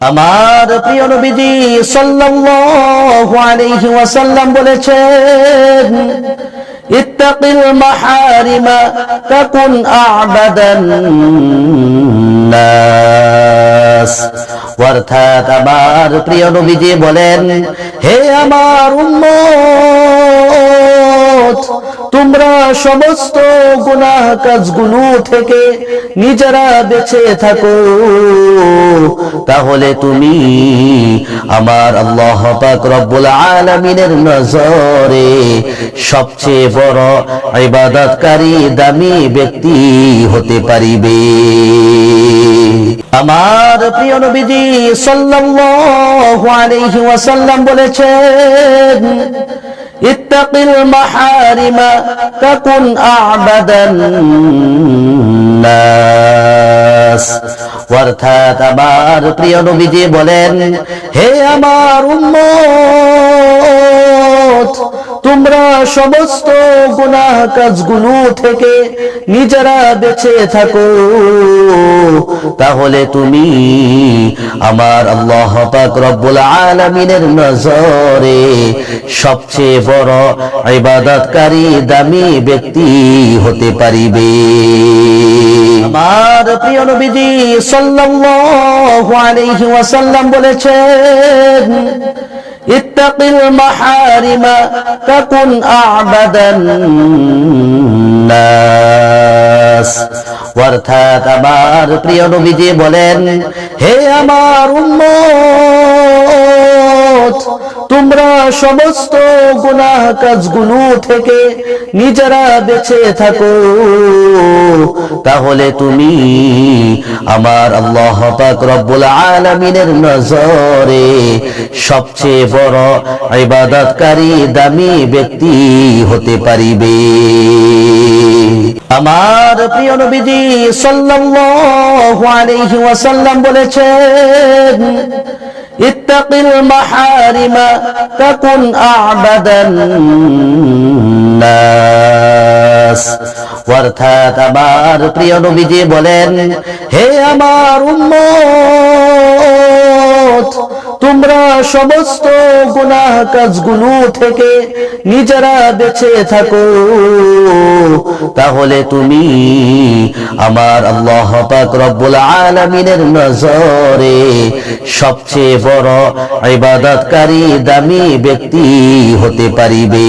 আমার প্রিয় নবীজি সাল্লাল্লাহু আলাইহি ওয়াসাল্লাম বলেছেন, ইত্তাকিল মাহারিমা তাকুন আ'বাদান নাস। অর্থাৎ আমার প্রিয় নবীজি বলেন, হে আমার উম্মত তোমরা সমস্ত গুনাহ কাজগুলো থেকে নিজেরা বেঁচে থাকো। তাহলে তুমি আমার আল্লাহ পাক রব্বুল আলামিনের নজরে সবচেয়ে বড় ইবাদতকারী, দামি ব্যক্তি হতে পারিবে। আমার প্রিয় নবীজি সাল্লাল্লাহু আলাইহি ওয়াসাল্লাম বলেছেন ইত্তাকিল المحارم تكن أعبد الناس অর্থাৎ আমার প্রিয় নবীজি বলেন হে আমার উম্মত তোমরা সমস্ত গুনাহ কাজগুলো থেকে নিজেরা বেঁচে থাকো। তাহলে তুমি আমার আল্লাহ পাক রব্বুল আলামিনের নজরে সবচেয়ে বড় ইবাদতকারী, দামি ব্যক্তি হতে পারিবে। আমার প্রিয় নবীজি সাল্লাল্লাহু আলাইহি ওয়াসাল্লাম বলেছেন ইত্তাকিল المحارم تكن أعبد الناس অর্থাৎ আমার প্রিয় নবীজি বলেন হে আমার উম্মত! তোমরা সমস্ত গুনাহ কাজগুলো থেকে নিজেরা বেঁচে থাকো। তাহলে তুমি আমার আল্লাহ রব্বুল আলামিনের নজরে সবচেয়ে বড় ইবাদতকারী, দামি ব্যক্তি হতে পারিবে। আমার প্রিয় নবীজি সাল্লাল্লাহু আলাইহি ওয়াসাল্লাম বলেছেন, ইত্তাকিল মাহারিমা তাকুন আ'বাদান নাস। অর্থাৎ আমার প্রিয় নবীজি বলেন, হে আমার উম্মত তোমরা সমস্ত গুনাহ কাজগুলো থেকে নিজেরা বেঁচে থাকো। তাহলে তুমি আমার আল্লাহ পাক রব্বুল আলামিনের নজরে সবচেয়ে বড় ইবাদতকারী, দামি ব্যক্তি হতে পারিবে।